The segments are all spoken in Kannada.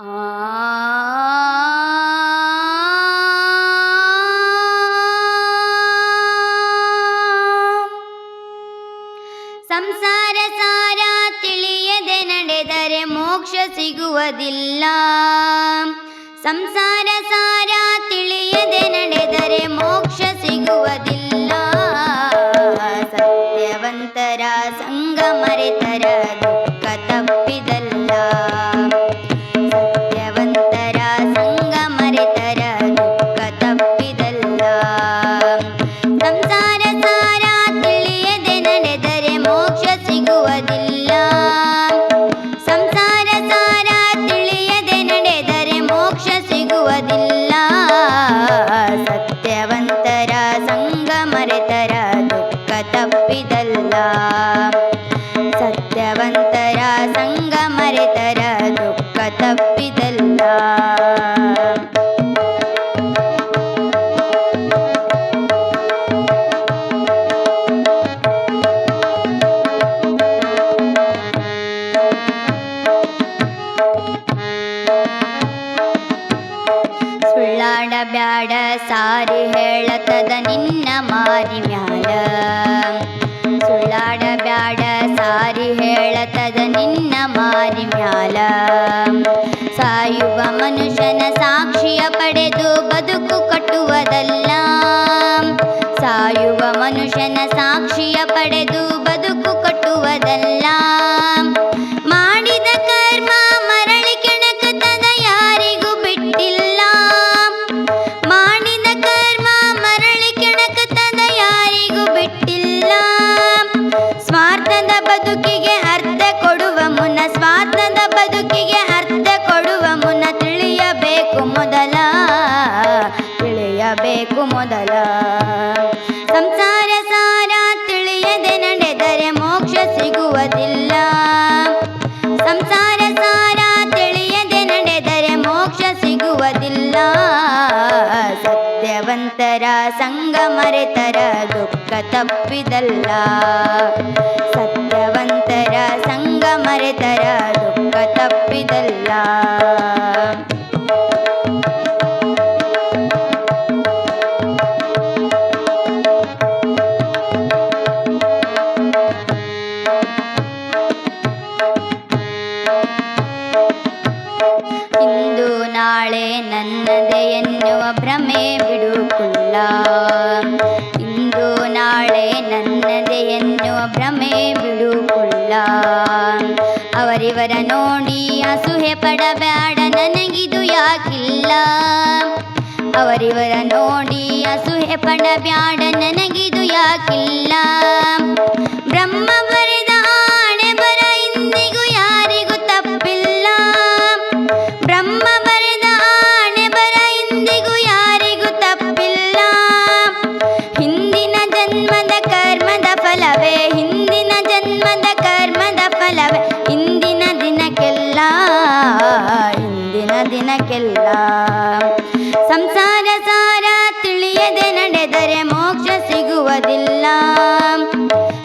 ಸಂಸಾರ ಸಾರ ತಿಳಿಯದೆ ನಡೆದರೆ ಮೋಕ್ಷ ಸಿಗುವುದಿಲ್ಲ. ಸಂಸಾರ ಸಾರ ತಿಳಿಯದೆ ನಡೆದರೆ ಮೋಕ್ಷ ಸಿಗುವುದಿಲ್ಲ. ಸತ್ಯವಂತರ ಸಂಗ ಸಂಸಾರ ಸಾರ ಸುಳ್ಳಾಡ ಬ್ಯಾಡ, ಸಾರಿ ಹೇಳತದ ನಿನ್ನ ಮಾರಿ ಮ್ಯಾಲ. ಸುಳ್ಳಾಡ ಬ್ಯಾಡ, ಸಾರಿ ಹೇಳತದ ನಿನ್ನ ಮಾರಿ ಮ್ಯಾಲ. ಸಾಯುವ ಮನುಷ್ಯನ ಸಾಕ್ಷಿಯ ಪಡೆದು ಬದುಕು ಕಟ್ಟುವುದಲ್ಲ. ಸಾಯುವ ಮನುಷ್ಯನ ಸಾಕ್ಷಿಯ ಪಡೆದು ಬದುಕು ಕಟ್ಟುವುದಲ್ಲ. ಸತ್ಯವಂತರ ಸಂಗ ಮರೆತರ ದುಃಖ ತಪ್ಪಿದಲ್ಲ. ಸತ್ಯವಂತರ ಸಂಗ ಮರೆತರ ದುಃಖ ತಪ್ಪಿದಲ್ಲ. ನಾಳೆ ನನ್ನದೆ ಎನ್ನುವ ಭ್ರಮೆ ಬಿಡುಕುಲ್ಲ ಇಂದು ನಾಳೆ ನನ್ನದೆ ಎನ್ನುವ ಭ್ರಮೆ ಬಿಡುಕುಲ್ಲ ಅವರಿವರ ನೋಡಿ ಅಸೂಹೆ ಪಡಬೇಡ, ನನಗಿದು ಯಾಕಿಲ್ಲ. ಅವರಿವರ ನೋಡಿ ಅಸೂಹೆ ಪಡಬೇಡ, ನನಗಿದು ಯಾಕಿಲ್ಲ. ಬ್ರಹ್ಮ ಸಿಗುವುದಿಲ್ಲ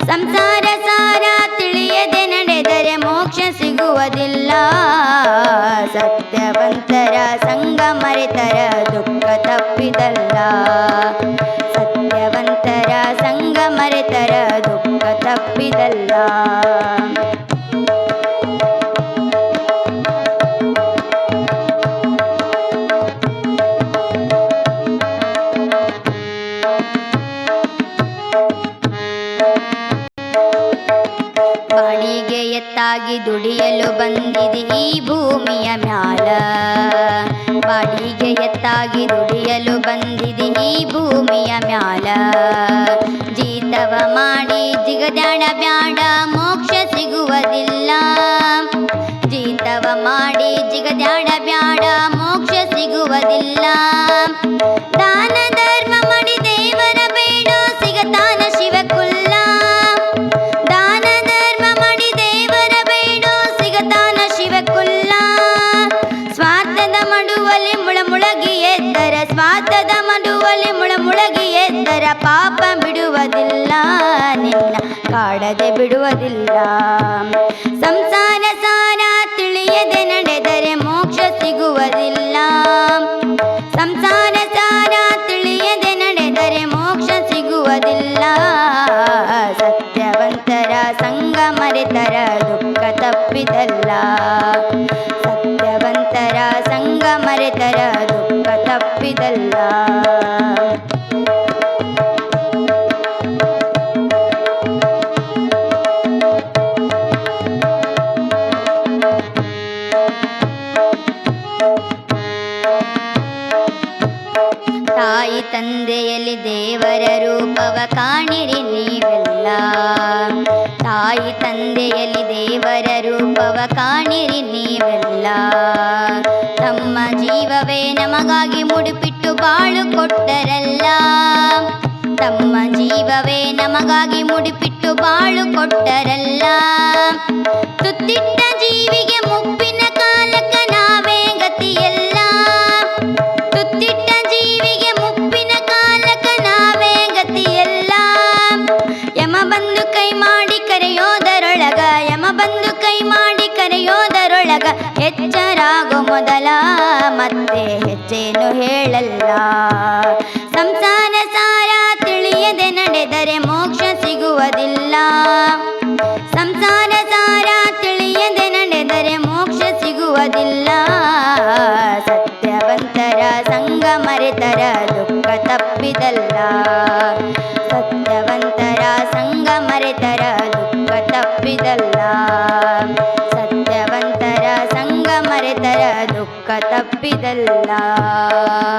ಸಂಸಾರ ಸಾರ ತಿಳಿಯದೆ ನಡೆದರೆ ಮೋಕ್ಷ ಸಿಗುವುದಿಲ್ಲ. ಸತ್ಯವಂತರ ಸಂಗ ಮರೆತರ ದುಃಖ ತಪ್ಪಿದಲ್ಲ ಸತ್ಯವಂತರ ಸಂಗ ಮರೆತರ ದುಃಖ ತಪ್ಪಿದಲ್ಲ ಎತ್ತಾಗಿ ದುಡಿಯಲು ಬಂದಿದೆ ಈ ಭೂಮಿಯ ಮ್ಯಾಲ. ಬಾಡಿಗೆ ಎತ್ತಾಗಿ ದುಡಿಯಲು ಬಂದಿದೆ ಈ ಭೂಮಿಯ ಮ್ಯಾಲ. ಜೀತವ ಮಾಡಿ ಜಿಗದಾಡ ಬ್ಯಾಡ, ಮೋಕ್ಷ ಸಿಗುವುದಿಲ್ಲ. ಜೀತವ ಮಾಡಿ ಕಾಡದೆ ಬಿಡುವುದಿಲ್ಲ. ಸಂಸಾರ ಸಾರ ತಿಳಿಯದೆ ನಡೆದರೆ ಮೋಕ್ಷ ಸಿಗುವುದಿಲ್ಲ. ಸಂಸಾರ ಸಾರ ತಿಳಿಯದೆ ನಡೆದರೆ ಮೋಕ್ಷ ಸಿಗುವುದಿಲ್ಲ. ಸತ್ಯವಂತರ ಸಂಗ ಮರೆತರ ದುಃಖ ತಪ್ಪಿದಲ್ಲ. ಸತ್ಯವಂತರ ಸಂಗ ಮರೆತರ ದುಃಖ ತಪ್ಪಿದಲ್ಲ. ತಾಯಿ ತಂದೆಯಲ್ಲಿ ದೇವರ ರೂಪವ ಕಾಣಿರಿ ನೀವೆಲ್ಲ. ತಾಯಿ ತಂದೆಯಲ್ಲಿ ದೇವರ ರೂಪವ ಕಾಣಿರಿ ನೀವೆಲ್ಲ. ತಮ್ಮ ಜೀವವೇ ನಮಗಾಗಿ ಮುಡುಪಿಟ್ಟು ಬಾಳು ಕೊಟ್ಟರಲ್ಲ. ತಮ್ಮ ಜೀವವೇ ನಮಗಾಗಿ ಮುಡಿಪಿಟ್ಟು ಬಾಳು ಕೊಟ್ಟರಲ್ಲ. ಸುತ್ತಿಟ್ಟ ಜೀವಿಗೆ ಬಂದು ಕೈ ಮಾಡಿ ಕರೆಯೋದರೊಳಗ ಎಚ್ಚರಾಗೋ ಮೊದಲ. ಮತ್ತೆ ಹೆಚ್ಚೇನು ಹೇಳಲ್ಲ. ಸಂಸಾರ ಸಾರ ತಿಳಿಯದೆ ನಡೆದರೆ ಮೋಕ್ಷ ಸಿಗುವುದಿಲ್ಲ. Ah.